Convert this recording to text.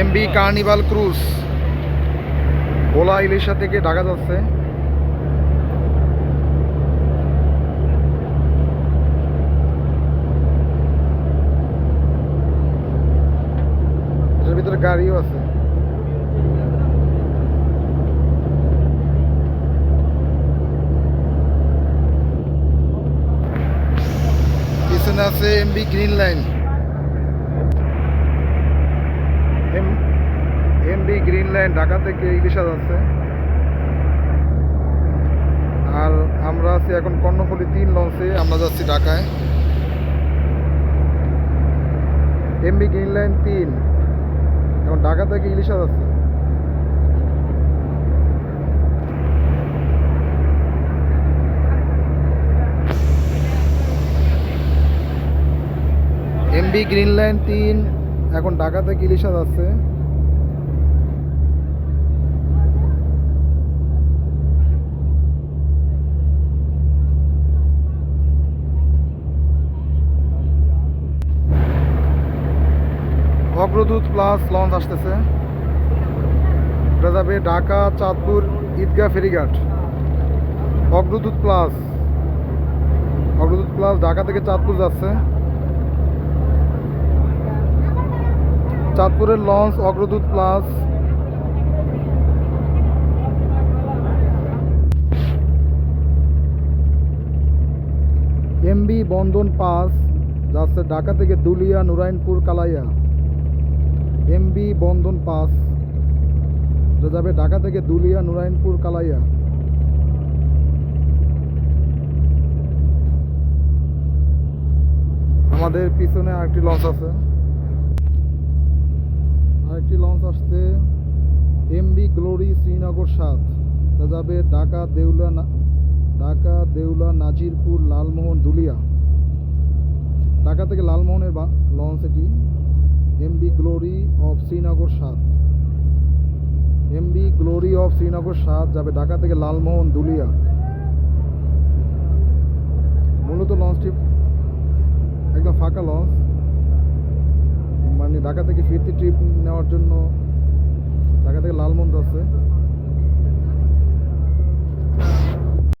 MB carnival cruise. Bhola Ilisha থেকে ঢাকা যাচ্ছে। ভিতরে গাড়িও আছে। পিছনে আছে MB green line MB green line Dhaka থেকে ইলিশা যাচ্ছে। আর আমরা আছি এখন কর্ণফুলি তিন লঞ্চে, আমরা যাচ্ছি ঢাকায়। এমবি গ্রিন লাইন তিন। এখন ঢাকা থেকে ইলিশা যাচ্ছে। এমবি গ্রিন লাইন তিন, এখন ঢাকা থেকে ইলিশা যাচ্ছে। অগ্রদূত প্লাস লঞ্চ আসতেছে। এটা যাবে ঢাকা, চাঁদপুর, ঈদগাহ, ফেরিঘাট। অগ্রদূত প্লাস। অগ্রদূত প্লাস ঢাকা থেকে চাঁদপুর যাচ্ছে। চাঁদপুরের launch Agradut plus. MB Bandhan pass, যাচ্ছে ঢাকা থেকে দুলিয়া, নুরাইনপুর, কালাইয়া। এমবি বন্ধন পাস যা যাবে ঢাকা থেকে দুলিয়া নুরাইনপুর কালাইয়া। আমাদের পিছনে আরেকটি লঞ্চ আছে। আরেকটি লঞ্চ আসছে এমবি গ্লোরি শ্রীনগর সাত যা যাবে ঢাকা, দেউলা ঢাকা, দেউলা, নাজিরপুর, লালমোহন, দুলিয়া। ঢাকা থেকে লালমোহনের লঞ্চ এটি। গ্লোরি অফ শ্রীনগর সাত এমবি গ্লোরি অফ শ্রীনগর সাত যাবে ঢাকা থেকে লালমোহন, দুলিয়া। মূলত লঞ্চটি একদম ফাঁকা লঞ্চ মানে ঢাকা থেকে ফিরতি ট্রিপ নেওয়ার জন্য ঢাকা থেকে লালমোহন যাচ্ছে।